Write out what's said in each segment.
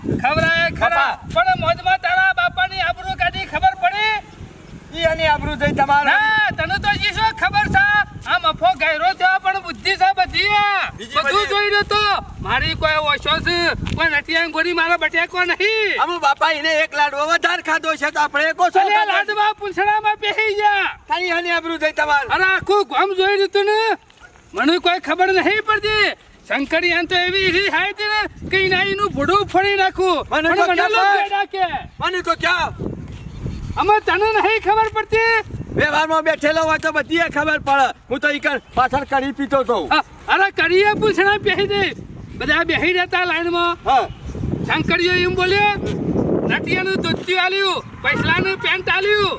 ખવરાય ખરા. પણ મોજમાં તારા બાપાની આબરૂ કાઢી ખબર પડી? ઈ એની આબરૂ જઈ તમારે. તને તો ઈ શું ખબર છે? આ મફો ગાયરો થયો પણ બુદ્ધિ છે બધી બધું જોઈ રહ્યો તો. મારી કોઈ ઓછો છે કોઈ નથી ગોરી મારા બટેકો નહીં. અમુ બાપા એને એક લાડવો વધારે ખાધો છે તો આપણે એકો છે? લાડવા પૂંછડામાં બેસી ગયા. તારી એની આબરૂ જઈ તમારે. અરે આખું ગામ જોઈ રહ્યું તું ને. મને કોઈ ખબર નહીં પડતી. શંકરિયાન તો એવી રી હાય ને કે નહીં એનું ભૂડું ફોડી નાખું. મને તો ક્યાં લોકો મને તો ક્યાં? અમે તને નહીં ખબર પડતી. વ્યવહારમાં બેઠેલો હોય તો બધી ખબર પડે. હું તો ઈ કણ પાછળ કરી પીતો તો અરે કરીએ પૂછણા બેસી દે. બધા બેસી રહેતા લાઈનમાં. શંકરીઓ એમ બોલ્યો નટિયાનું ધોતિયું આલ્યું પૈસલાનું પેન્ટ આલ્યું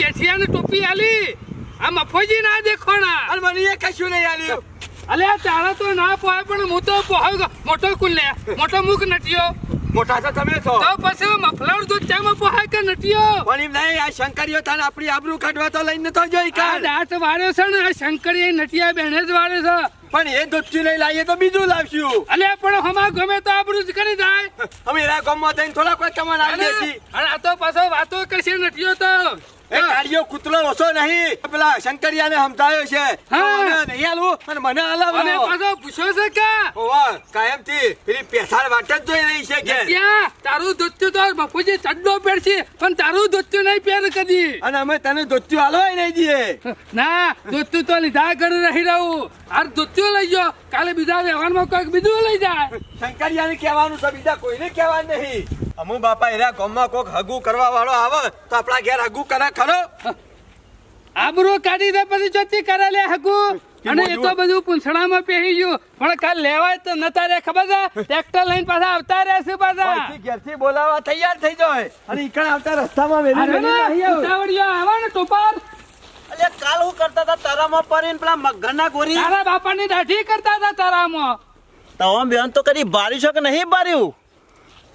જેઠિયાનું ટોપી આલી. આ મફોજી ના દેખોણા અને મને એ કશું નહીં આલ્યું. અલે તારા તો ના પોહાય પણ હું તો પોહાય મોટો કુલ લે મોટો મુખ નટિયો. મોટા તો તમે છો. તો પછી મફલર ધોતિયામાં પોહાય કે નટિયો? પણ એમ નહીં આ શંકરીઓ તાને આપણી આબરૂ કાઢવા તો લઈને તો જોઈ કા દાંત વાળ્યો છે ને આ શંકરી નટિયા બેને જ વાળ્યો છે. પણ એ દૂધથી લઈ લાવીએ તો બીજું લાવશું. અલે પણ હમા ગમે તો આબરૂ જ કરી જાય. અમે એના ગામમાં થઈને થોડા કોઈ કમાન આવી દેશી અને આ તો પાછો વાતો કરશે નટિયો તો. એ કાળિયો કૂતરો ઓછો નહીં. પેલા શંકરિયાને સમજાયો છે. તો. મને નહીં આલવું અને મને અને પાછો પૂછ્યો છે કે? ઓવા કાયમથી પેલી પેસાળ વાટ જ જોઈ રહી છે કે? તારું ધોતિયું તો બાપુજી ચડ્ડો પહેરશે પણ તારું દોત્યું નહીં પહેર કદી. અને અમે તને દોત્યું હાલો નહીં દઈએ ના ધોતિયું તો લીધા ઘરે રહી રહું. આ ધોતિયું લઈ જાઓ કાલે બીજા વ્યવહારમાં કોઈક બીજું લઈ જાય. શંકરિયાને કહેવાનું છે બીજા કોઈને કહેવાનું નહીં. અમુ બાપા એના ગામમાં કોક હગું કરવા વાળો આવે તો આપણા ઘેર હગું કરે ખરો? આબરૂ કાઢી દે પછી ચોથી કરે લે હકુ અને એ તો બધું પૂંછડામાં પહેરી ગયું. પણ કાલ લેવાય તો નતા રે ખબર છે? ટ્રેક્ટર લઈને પાછા આવતા રહેશે પાછા. ઘેરથી બોલાવવા તૈયાર થઈ જાય. અને ઈકણ આવતા રસ્તામાં વેરી. ઉતાવળિયા આવા ને ટોપાર અલે કાલ હું કરતા હતા તારામાં પરીને પેલા મગરના ગોરી? તારા બાપાની દાઢી કરતા હતા તારામાં. તો બેન તો કદી બાર્યું છે કે નહીં બાર્યું.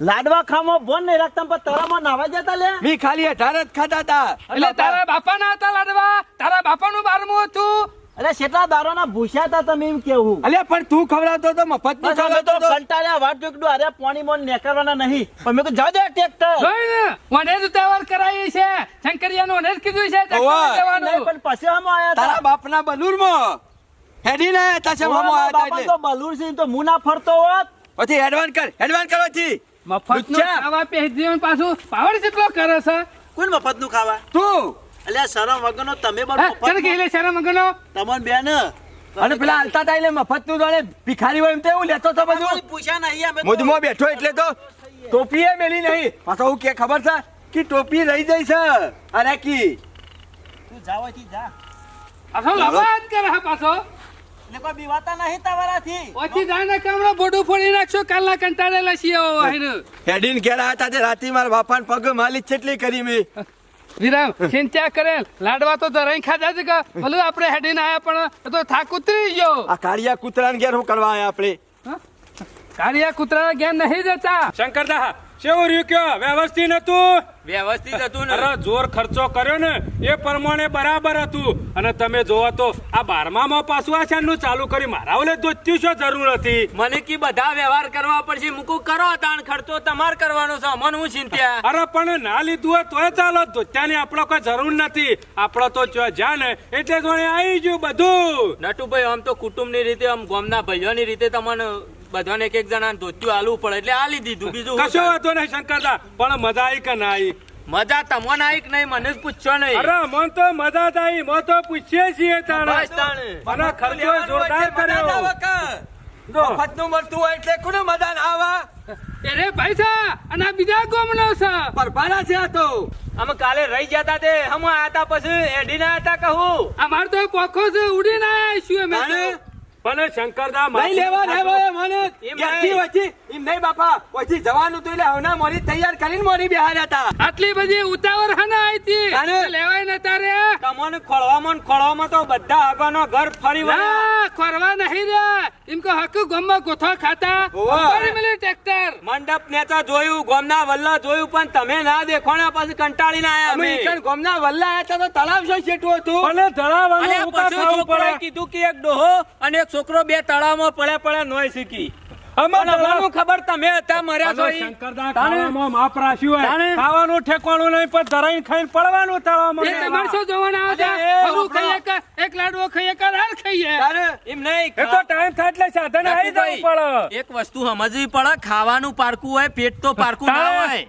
લાડવા ખામો બોન નહીં રાખતા પણ તારામાં નાવા જતા લે. મી ખાલી અઢાર જ ખાતા હતા એટલે તારા બાપાના હતા લાડવા. તારા બાપાનું બારમું હતું. અલે કેટલા દારોના ભૂસ્યા હતા તમે એમ કેવું? અલે પણ તું ખવડાવતો તો મફતનું ખવડાવતો તો કંટાળ્યા વાટ જોકડું. અરે પાણી મોન નેકરવાના નહીં. પણ મેં કીધું જાવ દે ટ્રેક્ટર. જોઈ ને? મને જ ઉતાવળ કરાવી છે. શંકરિયાનું મને જ કીધું છે ટ્રેક્ટર. જવાનું. નહીં, પણ પછી આમ આયા તારા બાપના બલૂરમાં માં આયા તા છે મામો આયા તા બાપા તો બલૂર છે તો મુના ફરતો હોત. પછી એડવાન્સ કર એડવાન્સ કરવાથી મફતનું નું ખાવા પહેરી પાછું પાવર જેટલો કરે છે. કોણ મફતનું ખાવા? તું. અલ્યા શરમ વગરનો તમે હે, પણ કે મફત કહેલે શરમ વગરનો. તમને બેન. અને પેલા હાલતા તા એટલે મફતનું જોડે ભિખારી હોય એમ તો એવું લેતો તો બધું. પૂછ્યા નહીં અમે તો. બેઠો એટલે તો ટોપી એ મેલી નહીં. પાછો હું કે ખબર છે કે ટોપી રહી જઈ છે. અરે કી? તું જાવથી જા. પાછો લવાજ કરે પાછો એટલે કોઈ બીવાતા નહીં તમારાથી ઓછી જાય ને કામડો બોડું ફોડી નાખશો કાલના કંટાળેલા છીએ ઓ વાહીને. હેડીને ઘેર આયા તા તે રાતી માર બાપાને પગ માલિક છેટલી કરી મેં. વિરામ ચિંતા કરે લાડવા તો ધરાઈ ખાધા જ કે ભલે આપણે હેડીને આયા પણ તો થાક ઉતરી ગયો. આ કાળિયા કૂતરાને ઘેર હું કરવા આયા આપણે? કાળિયા કૂતરાના ઘેર નહીં જતા. શંકરદા શેવું રહ્યું કયો? વ્યવસ્થિત હતું વ્યવસ્થિત હતું અરે જોર ખર્ચો કર્યો ને એ પ્રમાણે બરાબર હતું. અને તમે જોવો તો આ બારમામાં પાછું આ શાનનું ચાલુ કરી મારા ઓલે દોત્યું શું જરૂર હતી? મને કી બધા વ્યવહાર કરવા પડશે. મૂકું કરો તાણ ખર્ચો. તમારે કરવાનો છે. અમન હું ચિંત્યા અરે પણ ના લીધું હોય તોય ચાલો. ધોત્યાની આપણો કોઈ જરૂર નથી. આપણો તો જો જા ને એટલે જોડે આવી ગયું બધું. નટુભાઈ આમ તો કુટુંબની રીતે આમ ગામના ભાઈઓની રીતે તમને બધાને એક એક જણા ધોત્યું આલવું પડે એટલે આલી દીધું બીજું શું કશો વાંધો નહીં શંકરદા પણ મજા આવી કે ના આવી મજા તમને આવી કે નહીં મને જ પૂછશો નહીં. અરે મન તો મજા જ આવી મો તો પૂછીએ છીએ તાણે. મને ખર્ચો જોરદાર કર્યો. મફતનું મળતું હોય એટલે કોને મજા ના આવે? અરે ભાઈ સા અને બીજા ગોમનો છે પરભારા છે આ તો. અમે કાલે રહી જતા તે હમ આયા તા પછી એડીને આયા તા કહું. અમાર તો પોખો છે ઉડીને આયા અમે. તાણે? પણ શંકરદા નહીં લેવા માથું- મને. ક્યાંથી. વચ્ચે? એમ નહીં બાપા વચ્ચે જવાનું તું એટલે હવના મોરી તૈયાર કરીને મોરી બિહાર હતા. આટલી બધી ઉતાવળ હના આવી હતી લેવાય ને તારે. ખોળવામાં ને ખોળવામાં તો બધા આગળનો ઘર ફરી વળ્યા. ખોરવા નહીં રે એમ કે હક ગોમમાં ગોથો ખાતા. ફરી મળ્યું ટ્રેક્ટર. મંડપ નેતા જોયું ગોમના વલ્લા જોયું પણ તમે ના દેખોણા પાછી કંટાળીને આયા અમે ઈકણ ગામના વલ્લા આયા તો તળાવ શું છેટું હતું? અને તળાવ અને પછી છોકરાએ પડે કીધું કે એક ડોહો અને એક છોકરો બે તળાવમાં પડ્યા પડ્યા નોય શીખી. અમને ખબર તમે હતા મર્યા છો શંકરદા ખાવામાં માપ રાખ્યું હોય? ખાવાનું ઠેકવાનું નહીં પણ ધરાઈને ખાઈને પડવાનું એ તળાવમાં શું જોવાના આવે અરે, ખરું ખાઈએ કે એક લાડવો ખાઈએ કે રાર ખાઈએ? એમ નહીં એ તો ટાઈમ થાય એટલે સાધન આવી જવું પડે. એક વસ્તુ સમજવી પડે ખાવાનું પારકું હોય પેટ તો પારકું ના હોય.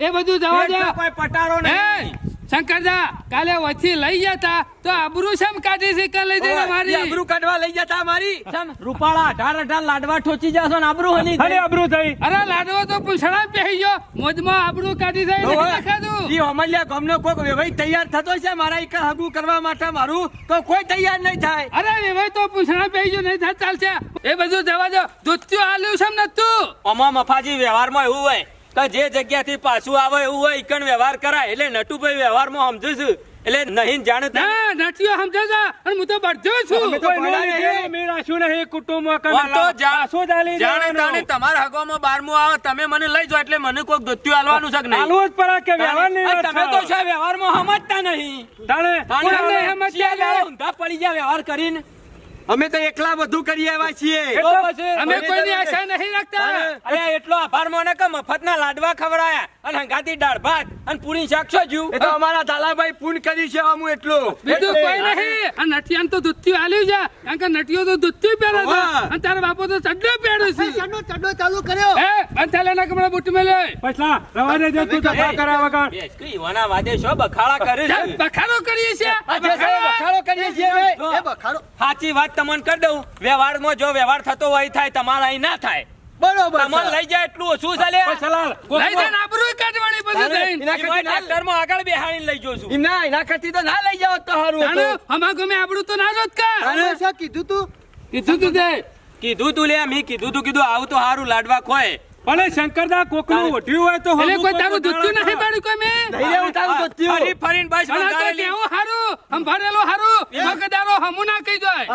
એ બધું જવા દે. કોઈ પટારો નહીં. શંકરદા કાલે વચ્ચે લઈ જતા તો આબરૂ શમ કાઢી છે? કાલે લઈ જઈને મારી. આબરૂ કાઢવા લઈ જતા મારી. રૂપાળા અઢાર અઢાર લાડવા ઠોચી જશો ને આબરૂ હની અરે અબરું થઈ. અરે લાડવો તો પૂછડા પહેરી ગયો. મોજમાં આબરૂ કાઢી જાય દેખાતું ઈ અમલ્યા ગમનો કોક વેવાઈ તૈયાર થતો છે મારા એક હગું કરવા માટે મારું? તો કોઈ તૈયાર નહીં થાય. અરે વેવાઈ તો પૂછડા પહેરી ગયો નહીં થાય ચાલશે. એ બધું જવા દો. દૂધ્યું આલ્યું છે ને તું અમા મફાજી વ્યવહારમાં એવું હોય. કે જે જગ્યાથી પાછું આવે એવું હોય ઈકણ વ્યવહાર કરાય. એટલે નટુભાઈ વ્યવહારમાં સમજુ છું. એટલે નહીં જાણતા ના નટિયો સમજે છે. અને હું તો બધો છું. અમે તો નહીં. રાખ્યું નહીં કુટુંબમાં કે આમ તો જાસો જાલી જાણે. તાણે તમારા હગોમાં બારમું આવે તમે મને લઈ જાઓ એટલે મને કોઈક દોત્યું આલવાનું છે કે નહીં? આલવું જ પડે કે વ્યવહાર નહીં તમે તો છે વ્યવહારમાં સમજતા નહીં? તાણે સમજતા લે? ઊંધા પડી ગયા વ્યવહાર કરીને. અમે તો એકલા બધું કરી આવ્યા છીએ. અમે કોઈની આશા નહીં રાખતા. અરે એટલો આભાર મને કે મફતના લાડવા ખવડાયા અને હંગાતી દાળ ભાત અને પૂરી શાક છો એ તો અમારા દાલાભાઈ પૂન કરી છે હું એટલું. બીજું કોઈ નહીં. આ નટિયાન તો દૂધથી આલ્યું છે. કારણ કે નટિયો તો દૂધથી પહેરે છે. અને તારા બાપો તો ચડ્ડો પહેરે છે. ચડો ચડો ચાલુ કર્યો. એ બંધ ના કમળા બૂટ મેલે પછલા રવાને જો તું તફા કરા વગર. બેસ કે ઈવાના વાદે છો? બખાડા કરે છે. બખારો કરીએ છીએ. બખાડો કરીએ છીએ એ બખાડો. સાચી વાત તમને કરી દઉં. વ્યવહારમાં જો વ્યવહાર થતો હોય થાય તમારા અહીં ના થાય. બરોબર તમારે લઈ જાય એટલું ઓછું ચાલે લઈ જઈને આબરૂ કાઢવાની બધું તાણે થઈને એના કરતી ના- ટ્રેક્ટરમાં આગળ બેહાડીને લઈ જાઉં છું. ના એના કરતી તો ના લઈ જાવ તો તાણે અમાર ગમે આબરૂ તો ના જોત કા. કીધું તું? કીધું તું તે. કીધું તું લે મેં કીધું તું કીધું આવું તો સારું લાડવા ખોય. ભલે શંકરદા કોકનું ઓઢ્યું હોય તો એટલે કોઈ તારું દૂધ્યું નહીં પાડ્યું કોઈ મેં? નહીં રે ઉતારું તો ફરી ફરીન બસ પણ લે હું હારું? સંભાળેલું હારું? મગદારો હમું ના કહી જાય.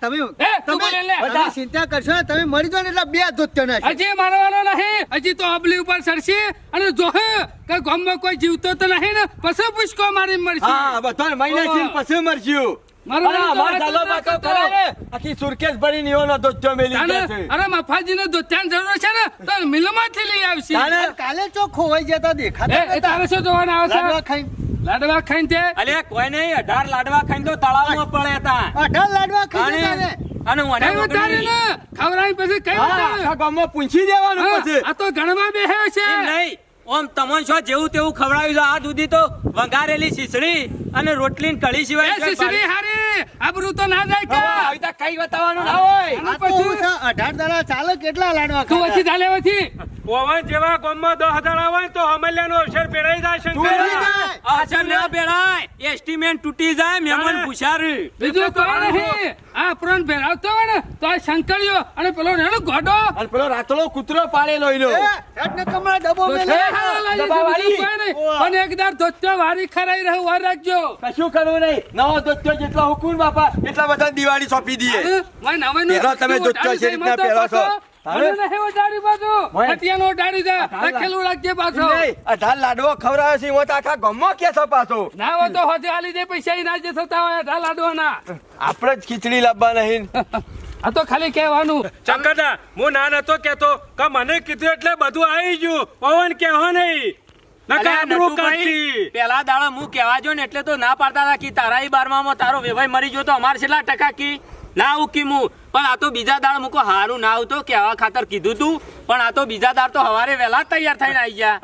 તમે એ તું બોલે લે. બધા ચિંતા કરશો ને, તમે મરી જો ને એટલે બે ધોત્યો નાખે. હજી મારવાનો નહીં. હજી તો અબલી ઉપર ચડશે અને જોહે કે ગામમાં કોઈ જીવતો તો નહીં ને? પછી પુષ્કો મારી મરશે. હા બધા મહિના છે પછી મરશું. તો ના. આખી મેલી છે. અરે મફાજીને દોત્યાની જરૂર છે ને તો મિલમાંથી લઈ આવશે. કાલે ચો ખોવાઈ જતા દેખાતા એ તારે શું જોવાના લાડવા આવશે લાડવા ખાઈને તે? અલ્યા કોઈ નહીં અઢાર લાડવા ખાઈને તો તળાવમાં પડે હતા અઢાર લાડવા ખાઈ અને મને કઈ વધારે ને ખવડાવી પછી કઈ પૂંછી દેવાનું પછી. આ તો ગણવા બેહ્યો છે. નહીં. ઓમ તમને શું જેવું તેવું ખવડાવ્યું છે. આ સુધી તો વઘારેલી શીસડી અને રોટલી ને કઢી સિવાય શીશડી હારી! આબરૂ તો ના જાય કે? આવી રીતે કઈ બતાવવાનું ના હોય. આ તો પછી હું છે, અઢાર દાડા ચાલે કેટલા લાડવા તું પછી ચાલે વચ્ચે પવન જેવા ગામમાં દસ હજાર આવે તો હમલિયાનો અવસર પેરાઈ જાય શંકર. અસર ના બેડાય એસ્ટિમેટ તૂટી જાય મહેમાન. પૂછાર બીજું કોઈ નહીં. આ પ્રણ ભેરાવતો હોય ને તો આ શંકરિયો અને પેલો રેણો ગોડો. અને પેલો રાતળો કૂતરો પાડેલો એનો. એ, કમળા ડબો મેલે. છે વાળી. પણ એકદાર ધોત્યો વારી ખરાઈ રહ્યું વાર રાખજો. કશું કરવું નહીં. નવો દોત્યો જેટલા હુકુમ બાપા એટલા બધા દિવાળી સોંપી દઈએ. મને નવો તમે તું ધોત્યો છે રીતના પહેરો છો. લાડવો ખવડાવે છે આખા ગામમાં કે છે પાછો. ના હોય તો હોજે આલી દે પૈસા ના જે થતા હોય અઢાર લાડવાના. આપણે જ ખીચડી લાવવા નહીં. આ તો ખાલી કહેવાનું. શંકરદા હું ના નતો કેતો કે મને કીધું એટલે બધું આવી ગયું. પવન કેહો નહીં. પેલા દાડા હું કેવા જો ને એટલે તો ના પાડતા હતા કે તારા ઈ બારમામાં તારો વેવાઈ મરી ગયો તો અમારે છેલ્લા ટકા કી? ના ઉકી હું પણ આ તો બીજા દાળ મૂકો હારું ના આવતો કેવા ખાતર કીધું તું. પણ આ તો બીજા દાળ તો હવારે વહેલા તૈયાર થઈને આવી ગયા.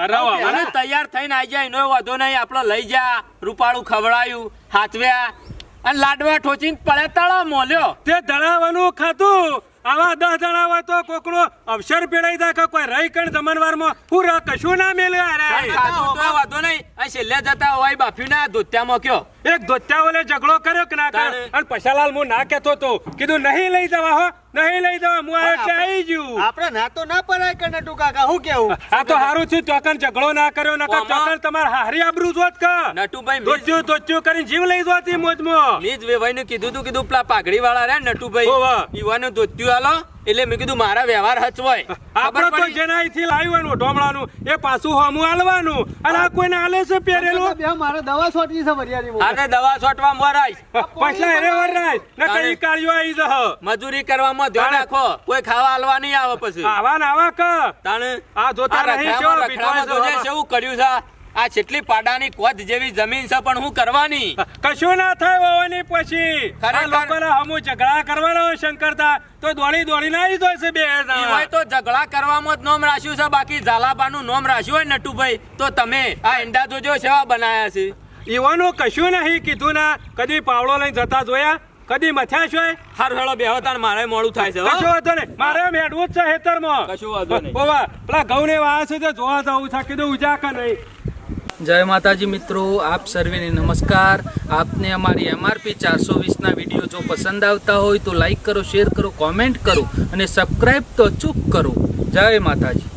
અને તૈયાર થઈને આવી જાય એનો વાંધો નહીં આપણે લઈ જા. રૂપાળું ખવડાયું હાથવ્યા. અને લાડવા ઠોચીને પડે તળા મોલ્યો. તે દળાવાનું ખાતું આવા દસ જણા હોય તો કોકનો અવસર પેડાઈ જાય કોઈ રહી કણ જમણવારમાં. માં ર- કશું ના મેલ્યો અરે. તો વાંધો નહીં. આ છેલ્લે જતા હોય બાફ્યું ના ધોત્યામાં કયો. એક ધોત્યા ઓલે ઝઘડો કર્યો કે ના કર અને પછાલાલ હું ના કેતો તો. કીધું નહીં લઈ જવા હો નહીં લઈ જવા હું આ એટલે આવી ગયું આપણે ના તો ના પડાય કે નટુ કાકા હું કેવું? આ તો હારું થયું ચોકન ઝઘડો ના કર્યો નકર ચોકન તમારે હારી આબરૂ જોત કે. નટુભાઈ મીજ- દોચ્યું ધોત્યું કરીને જીવ લઈ જોતી મોજમાં. મેં જ વેવાઈને કીધું તું કીધું પેલા પાઘડી વાળા ને નટુભાઈ. ઈવાનું ધોત્યું હાલો એટલે મેં કીધું મારા વ્યવહાર હચવાય ખબર તો પડી? જેના અહીંથી લાવ્યું ઢોમળાનું એ પાછું હમું હાલવાનું. અને આ કોઈને હાલે છે પહેરેલું? બે મારે દવા છોટવી છે વરિયાળીમાં. આને દવા છોટવા મરાય પૈસા હેરે વરાય. ને કઈ કાર્યો આવી જહ મજૂરી કરવામાં ધ્યાન રાખો. કોઈ ખાવા હાલવા નહીં આવે પછી. આવા ને આવા ક તાણે આ જોતા રહી છો કેવો જોજે છે. કેવું કર્યું છે. આ છેટલી પાડાની કોત જેવી જમીન છે પણ હું કરવાની? કશું ના થાય હોવાની પછી. ખરેખર. લોકોને હમુ ઝઘડા કરવાનો શંકરતા તો દોડી દોડી આવી જાય છે બે હોય તો ઝઘડા કરવામાં જ નોમ રાખ્યું છે બાકી ઝાલાબાનું નોમ રાખ્યું હોય નટુભાઈ તો તમે આ ઈંડા જોજો સેવા બનાયા છે. ઈવાનું કશું નહીં કીધું ના કદી પાવડો લઈને જતા જોયા કદી મથ્યા છો હાર હેળો બેહો તાણ મારે મોડું થાય છે કશું વાંધો નહીં. મારે મેડવું જ છે હેતરમાં કશું વાંધો નહીં. બોવા પેલા ઘઉં ને વાહ છે તે જોવા જવું છે. કીધું ઉજા કે નહીં જય માતાજી મિત્રો આપ સર્વેને નમસ્કાર. આપને અમારી એમઆરપી ચારસો વીસના વીડિયો જો પસંદ આવતા હોય તો લાઈક કરો શેર કરો કોમેન્ટ કરો અને સબસ્ક્રાઈબ તો અચૂક કરો. જય માતાજી.